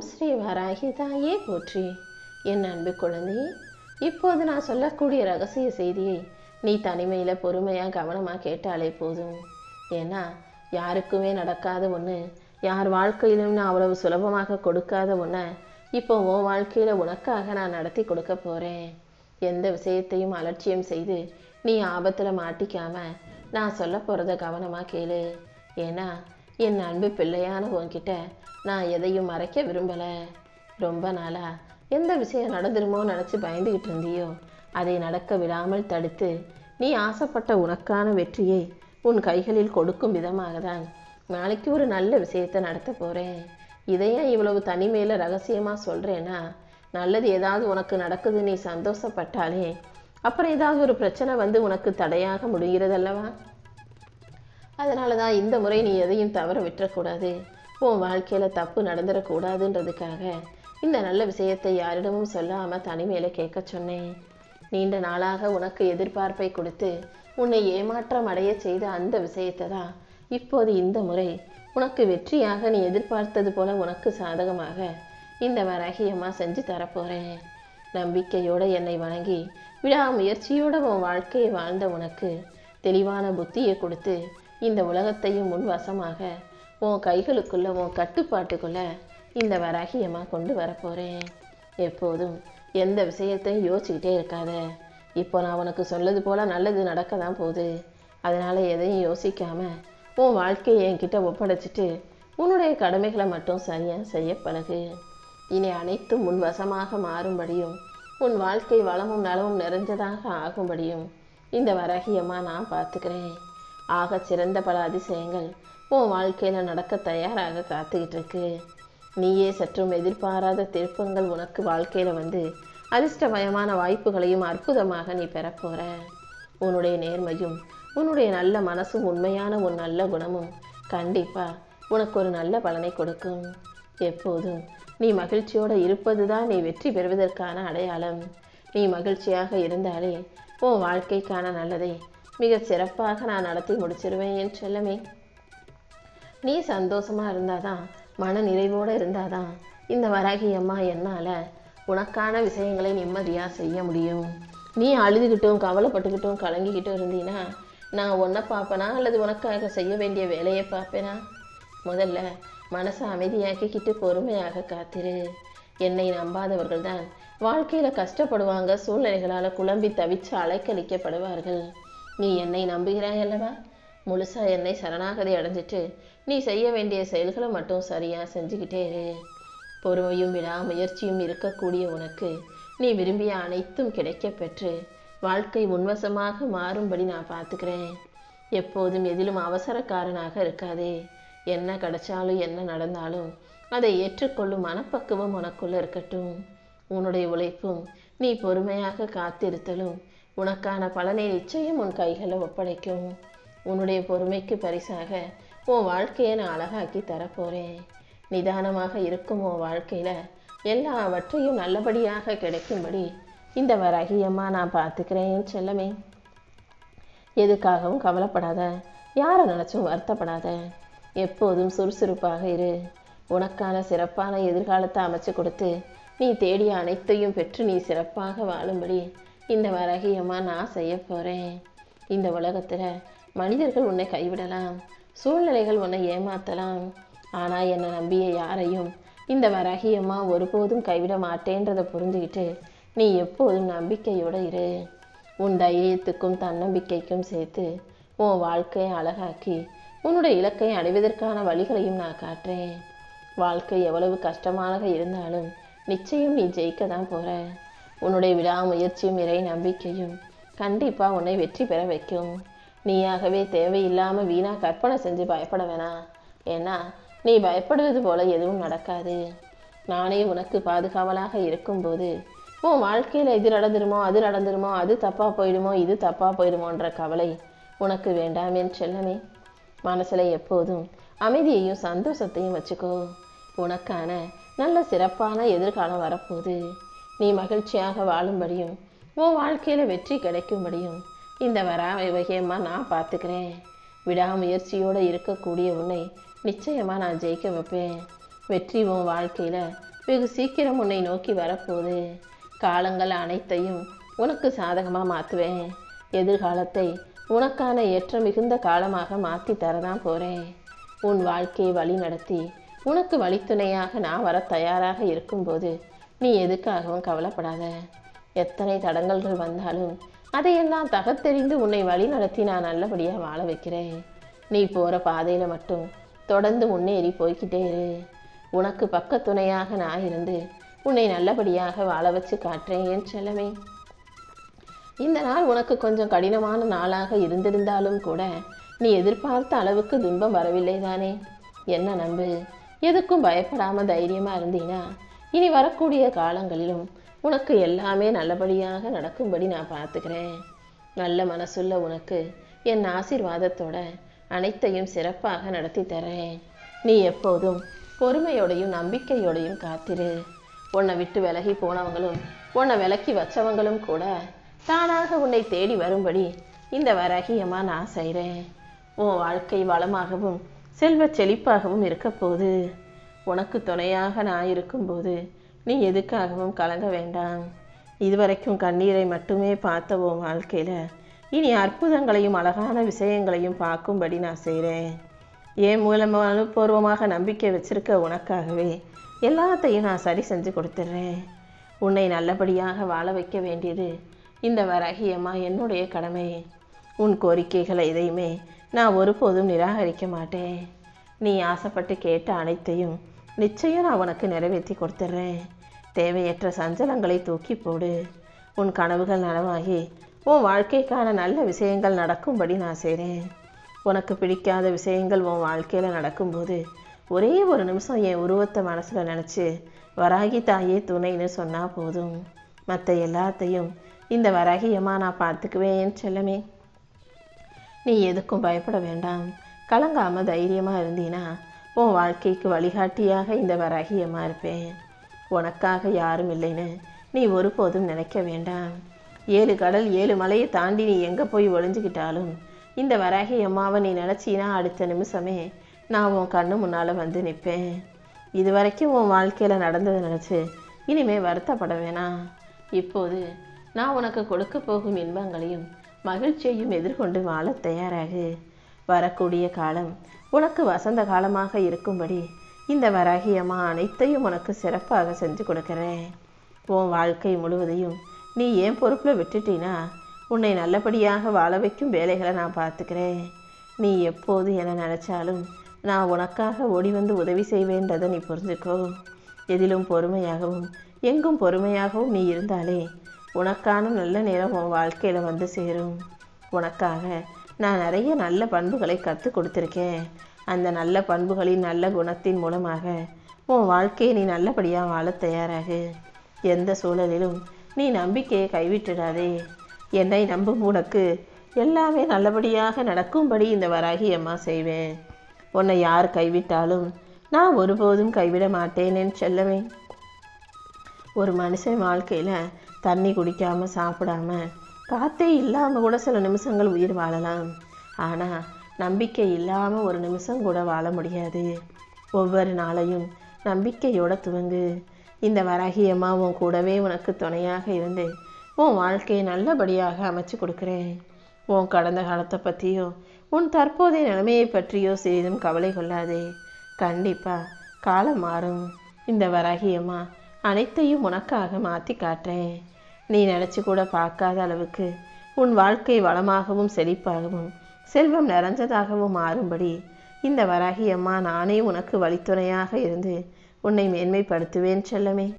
ஓம் ஸ்ரீ வராகி தாயே போற்றி. என் அன்பு குழந்தையே இப்போது நான் சொல்லக்கூடிய ரகசிய செய்தியை நீ தனிமையில் பொறுமையாக கவனமாக கேட்டாலே போதும். ஏன்னா யாருக்குமே நடக்காத ஒன்று யார் வாழ்க்கையிலும் நான் அவ்வளவு சுலபமாக கொடுக்காத ஒன்றை இப்போ உன் வாழ்க்கையில் உனக்காக நான் நடத்தி கொடுக்க போகிறேன் எந்த விஷயத்தையும் அலட்சியம் செய்து நீ ஆபத்தில் மாட்டிக்காம நான் சொல்ல போகிறத கவனமாக கேளு. ஏன்னா என் அன்பு பிள்ளையான உன்கிட்ட நான் எதையும் மறைக்க விரும்பலை. ரொம்ப நாளாக எந்த விஷயம் நடந்துருமோ நினச்சி பயந்துக்கிட்டு இருந்தியோ அதை நடக்க விடாமல் தடுத்து நீ ஆசைப்பட்ட உனக்கான வெற்றியை உன் கைகளில் கொடுக்கும் விதமாக தான் நாளைக்கு ஒரு நல்ல விஷயத்தை நடத்த போகிறேன் இதையே இவ்வளவு தனிமையில் ரகசியமாக சொல்கிறேன்னா நல்லது ஏதாவது உனக்கு நடக்குது நீ சந்தோஷப்பட்டாலே அப்புறம் ஏதாவது ஒரு பிரச்சனை வந்து உனக்கு தடையாக முடிகிறதல்லவா? அதனால தான் இந்த முறை நீ எதையும் தவற விட்டுறக்கூடாது. உன் வாழ்க்கையில் தப்பு நடந்துடக்கூடாதுன்றதுக்காக இந்த நல்ல விஷயத்தை யாரிடமும் சொல்லாமல் தனிமையில் கேட்க சொன்னேன். நீண்ட நாளாக உனக்கு எதிர்பார்ப்பை கொடுத்து உன்னை ஏமாற்றம் அடைய செய்த அந்த விஷயத்தை தான் இப்போது இந்த முறை உனக்கு வெற்றியாக நீ எதிர்பார்த்தது போல உனக்கு சாதகமாக இந்த வரகியமாக செஞ்சு தரப்போகிறேன் நம்பிக்கையோடு என்னை வணங்கி விடாமுயற்சியோட உன் வாழ்க்கையை வாழ்ந்த உனக்கு தெளிவான புத்தியை கொடுத்து இந்த உலகத்தையும் முன் வசமாக உன் கைகளுக்குள்ள உன் கட்டுப்பாட்டுக்குள்ள இந்த வராகியமாக கொண்டு வரப்போகிறேன் எப்போதும் எந்த விஷயத்தையும் யோசிச்சுக்கிட்டே இருக்காத. இப்போ நான் உனக்கு சொல்லது போல் நல்லது நடக்க தான் போகுது. அதனால் எதையும் யோசிக்காமல் உன் வாழ்க்கையை என்கிட்ட ஒப்படைச்சிட்டு உன்னுடைய கடமைகளை மட்டும் சரியாக செய்ய பழகு. இனி அனைத்தும் உன் வசமாக மாறும்படியும் உன் வாழ்க்கை வளமும் நலமும் நிறைஞ்சதாக ஆகும்படியும் இந்த வரகியமாக நான் பார்த்துக்கிறேன். ஆக சிறந்த பல அதிசயங்கள் உன் வாழ்க்கையில் நடக்க தயாராக காத்துக்கிட்டு இருக்கு நீயே சற்றும் எதிர்பாராத திருப்பங்கள் உனக்கு வாழ்க்கையில் வந்து அதிர்ஷ்டமயமான வாய்ப்புகளையும் அற்புதமாக நீ பெறப்போற உன்னுடைய நேர்மையும் உன்னுடைய நல்ல மனசும் உண்மையான உன் நல்ல குணமும் கண்டிப்பாக உனக்கு ஒரு நல்ல பலனை கொடுக்கும். எப்போதும் நீ மகிழ்ச்சியோடு இருப்பது தான் நீ வெற்றி பெறுவதற்கான அடையாளம். நீ மகிழ்ச்சியாக இருந்தாலே உன் வாழ்க்கைக்கான நல்லதை மிக சிறப்பாக நான் நடத்தி முடிச்சிருவேன் என் செல்லமே. நீ சந்தோஷமா இருந்தாதான் மன நிறைவோடு இருந்தாதான் இந்த வராகி அம்மா என்னால் உனக்கான விஷயங்களை நிம்மதியாக செய்ய முடியும். நீ அழுதுகிட்டும் கவலைப்பட்டுக்கிட்டும் கலங்கிக்கிட்டும் இருந்தீன்னா நான் உன்னை பார்ப்பேனா அல்லது உனக்காக செய்ய வேண்டிய வேலையை பார்ப்பேனா? முதல்ல மனசை அமைதியாக்கிக்கிட்டு பொறுமையாக காத்திரு. என்னை நம்பாதவர்கள் தான் வாழ்க்கையில் கஷ்டப்படுவாங்க சூழ்நிலைகளால் குழம்பி தவிச்சு அலைக்கழிக்கப்படுவார்கள். நீ என்னை நம்புகிறாய் அல்லவா? முழுசா என்னை சரணாகதி அடைஞ்சிட்டு நீ செய்ய வேண்டிய செயல்களை மட்டும் சரியாக செஞ்சுக்கிட்டே இரு. பொறுமையும் விடா முயற்சியும் இருக்கக்கூடிய உனக்கு நீ விரும்பிய அனைத்தும் கிடைக்க பெற்று வாழ்க்கை உன்வசமாக மாறும்படி நான் பார்த்துக்கிறேன். எப்போதும் எதிலும் அவசரக்காரனாக இருக்காதே. என்ன கிடைச்சாலும் என்ன நடந்தாலும் அதை ஏற்றுக்கொள்ளும் மனப்பக்குவம் உனக்குள்ள இருக்கட்டும். உன்னுடைய உழைப்பும் நீ பொறுமையாக காத்திருத்தலும் உனக்கான பலனை நிச்சயம் உன் கைகளில் ஒப்படைக்கும். உன்னுடைய பொறுமைக்கு பரிசாக உன் வாழ்க்கையை நான் அழகாக்கி தரப்போறேன். நிதானமாக இருக்கும் உன் வாழ்க்கையில் எல்லாவற்றையும் நல்லபடியாக கிடைக்கும்படி இந்த வரகியம்மா நான் பார்த்துக்கிறேன் செல்லமே. எதுக்காகவும் கவலைப்படாத. யாரை நினச்சும் வருத்தப்படாத. எப்போதும் சுறுசுறுப்பாக இரு. உனக்கான சிறப்பான எதிர்காலத்தை அமைச்சு கொடுத்து நீ தேடிய அனைத்தையும் பெற்று நீ சிறப்பாக வாழும்படி இந்த வரகியம்மா நான் செய்ய போகிறேன் இந்த உலகத்தில் மனிதர்கள் உன்னை கைவிடலாம். சூழ்நிலைகள் உன்னை ஏமாற்றலாம் ஆனால் என்னை நம்பிய யாரையும் இந்த வரகியம்மா ஒருபோதும் கைவிட மாட்டேன்றதை புரிஞ்சுக்கிட்டு நீ எப்போதும் நம்பிக்கையோடு இரு. உன் தைரியத்துக்கும் தன்னம்பிக்கைக்கும் சேர்த்து உன் வாழ்க்கையை அழகாக்கி உன்னுடைய இலக்கை அடைவதற்கான வழிகளையும் நான் காட்டுறேன். வாழ்க்கை எவ்வளவு கஷ்டமாக இருந்தாலும் நிச்சயம் நீ ஜெயிக்க தான் போகிற உன்னுடைய விடாமுயற்சியும் இறை நம்பிக்கையும் கண்டிப்பாக உன்னை வெற்றி பெற வைக்கும். நீயாகவே தேவையில்லாமல் வீணாக கற்பனை செஞ்சு பயப்பட வேணாம் ஏன்னா நீ பயப்படுவது போல எதுவும் நடக்காது. நானே உனக்கு பாதுகாவலாக இருக்கும்போது உன் வாழ்க்கையில் இது நடந்துருமோ அது நடந்துருமோ அது தப்பாக போயிடுமோ இது தப்பாக போயிடுமோன்ற கவலை உனக்கு வேண்டாம் என் செல்லமே. மனசில் எப்போதும் அமைதியையும் சந்தோஷத்தையும் வச்சுக்கோ. உனக்கான நல்ல சிறப்பான எதிர்காலம் வரப்போகுது. நீ மகிழ்ச்சியாக வாழும்படியும் உன் வாழ்க்கையில் வெற்றி கிடைக்கும்படியும் இந்த வரா வகையமாக நான் பார்த்துக்கிறேன். விடாமுயற்சியோடு இருக்கக்கூடிய உன்னை நிச்சயமாக நான் ஜெயிக்க வைப்பேன். வெற்றி உன் வாழ்க்கையில் வெகு சீக்கிரம் உன்னை நோக்கி வரப்போகுது. காலங்கள் அனைத்தையும் உனக்கு சாதகமாக மாற்றுவேன் எதிர்காலத்தை உனக்கான ஏற்ற மிகுந்த காலமாக மாற்றி தரதான் போகிறேன் உன் வாழ்க்கையை வழி நடத்தி உனக்கு வழித்துணையாக நான் வர தயாராக இருக்கும்போது நீ எதுக்காகவும் கவலைப்படாத. எத்தனை தடங்கல்கள் வந்தாலும் அதையெல்லாம் தகத்தெறிந்து உன்னை வழி நடத்தி நான் நல்லபடியாக வாழ வைக்கிறேன். நீ போகிற பாதையில் மட்டும் தொடர்ந்து முன்னேறி போய்க்கிட்டே இரு. உனக்கு பக்க துணையாக நான் இருந்து உன்னை நல்லபடியாக வாழ வச்சு காட்டுறேன் என் செல்லமே. இந்த நாள் உனக்கு கொஞ்சம் கடினமான நாளாக இருந்திருந்தாலும் கூட நீ எதிர்பார்த்த அளவுக்கு துன்பம் வரவில்லை தானே என்ன நம்பு? எதுக்கும் பயப்படாமல் தைரியமாக இருந்தீனா? இனி வரக்கூடிய காலங்களிலும் உனக்கு எல்லாமே நல்லபடியாக நடக்கும்படி நான் பார்த்துக்கிறேன். நல்ல மனசுள்ள உனக்கு என் ஆசீர்வாதத்தோட அனைத்தையும் சிறப்பாக நடத்தி தரேன். நீ எப்போதும் பொறுமையோடையும் நம்பிக்கையோடையும் காத்திரு. உன்னை விட்டு விலகி போனவங்களும் உன்னை விலக்கி வச்சவங்களும் கூட தானாக உன்னை தேடி வரும்படி இந்த வரகியமாக நான் செய்கிறேன் உன் வாழ்க்கை வளமாகவும் செல்வ செழிப்பாகவும் இருக்கப்போகுது உனக்கு துணையாக நான் இருக்கும்போது நீ எதுக்காகவும் கலங்க வேண்டாம். இதுவரைக்கும் கண்ணீரை மட்டுமே பார்த்த உன் வாழ்க்கையில் இனி அற்புதங்களையும் அழகான விஷயங்களையும் பார்க்கும்படி நான் செய்கிறேன் என் மூலமாக அனுபூர்வமாக நம்பிக்கை வச்சிருக்க உனக்காகவே எல்லாத்தையும் நான் சரி செஞ்சு கொடுத்துட்றேன். உன்னை நல்லபடியாக வாழ வைக்க வேண்டியது இந்த வரகியம்மா என்னுடைய கடமை. உன் கோரிக்கைகளை எதையுமே நான் ஒருபோதும் நிராகரிக்க மாட்டேன். நீ ஆசைப்பட்டு கேட்ட அனைத்தையும் நிச்சயம் நான் உனக்கு நிறைவேற்றி கொடுத்துட்றேன் தேவையற்ற சஞ்சலங்களை தூக்கி போடு. உன் கனவுகள் நனவாகி உன் வாழ்க்கைக்கான நல்ல விஷயங்கள் நடக்கும்படி நான் செய்கிறேன் உனக்கு பிடிக்காத விஷயங்கள் உன் வாழ்க்கையில் நடக்கும்போது ஒரே ஒரு நிமிஷம் என் உருவத்தை மனசில் நினச்சி வராகி தாயே துணைன்னு சொன்னால் போதும். மற்ற எல்லாத்தையும் இந்த வராகியம்மா நான் பார்த்துக்குவேன் செல்லமே. நீ எதுக்கும் பயப்பட வேண்டாம். கலங்காமல் தைரியமாக இருந்தீன்னா உன் வாழ்க்கைக்கு வழிகாட்டியாக இந்த வராகியமாக இருப்பேன் உனக்காக யாரும் இல்லைன்னு நீ ஒருபோதும் நினைக்க வேண்டாம். ஏழு கடல் ஏழு மலையை தாண்டி நீ எங்கே போய் ஒளிஞ்சுக்கிட்டாலும் இந்த வராகி அம்மாவை நீ நினச்சினா அடுத்த நிமிஷமே நான் உன் கண்ணு முன்னால் வந்து நிற்பேன். இது வரைக்கும் உன் வாழ்க்கையில் நடந்ததை நினச்சி இனிமேல் வருத்தப்பட வேணாம். இப்போது நான் உனக்கு கொடுக்க போகும் இன்பங்களையும் மகிழ்ச்சியையும் எதிர்கொண்டு வாழ தயாராகு. வரக்கூடிய காலம் உனக்கு வசந்த காலமாக இருக்கும்படி இந்த வராகியம்மா அனைத்தையும் உனக்கு சிறப்பாக செஞ்சு கொடுக்குறேன். உன் வாழ்க்கை முழுவதையும் நீ ஏன் பொறுப்பில் விட்டுட்டீனா? உன்னை நல்லபடியாக வாழ வைக்கும் வேலைகளை நான் பார்த்துக்கிறேன். நீ எப்போது என நினச்சாலும் நான் உனக்காக ஓடி வந்து உதவி செய்வேன்றதை நீ புரிஞ்சுக்கோ. எதிலும் பொறுமையாகவும் எங்கும் பொறுமையாகவும் நீ இருந்தாலே உனக்கான நல்ல நேரம் உன் வாழ்க்கையில் வந்து சேரும். உனக்காக நான் நிறைய நல்ல பண்புகளை கற்றுக் கொடுத்துருக்கேன். அந்த நல்ல பண்புகளின் நல்ல குணத்தின் மூலமாக உன் வாழ்க்கையை நீ நல்லபடியாக வாழ தயாராகு. எந்த சூழலிலும் நீ நம்பிக்கையை கைவிட்டுடாதே. என்னை நம்பும் உனக்கு எல்லாமே நல்லபடியாக நடக்கும்படி இந்த வராகி அம்மா செய்வேன். உன்னை யார் கைவிட்டாலும் நான் ஒருபோதும் கைவிட மாட்டேனேன்னு செல்லவே ஒரு மனுஷன் வாழ்க்கையில் தண்ணி குடிக்காமல் சாப்பிடாம காற்றே இல்லாமல் கூட சில நிமிஷங்கள் உயிர் வாழலாம். ஆனால் நம்பிக்கை இல்லாமல் ஒரு நிமிஷம் கூட வாழ முடியாது. ஒவ்வொரு நாளையும் நம்பிக்கையோட துவங்கு. இந்த வராகியம்மா உன் கூடவே உனக்கு துணையாக இருந்து உன் வாழ்க்கையை நல்லபடியாக அமைச்சு கொடுக்குறேன். உன் கடந்த காலத்தை பற்றியோ உன் தற்போதைய நிலைமையை பற்றியோ சிறிதும் கவலை கொள்ளாதே. கண்டிப்பாக காலம் மாறும். இந்த வராகியம்மா அனைத்தையும் உனக்காக மாற்றி காட்டுறேன். நீ நினச்சி கூட பார்க்காத அளவுக்கு உன் வாழ்க்கை வளமாகவும் செழிப்பாகவும் செல்வம் நிறைஞ்சதாகவும் மாறும்படி. இந்த வராகி அம்மா நானே உனக்கு வழித்துணையாக இருந்து உன்னை மேன்மைப்படுத்துவேன் செல்லமே.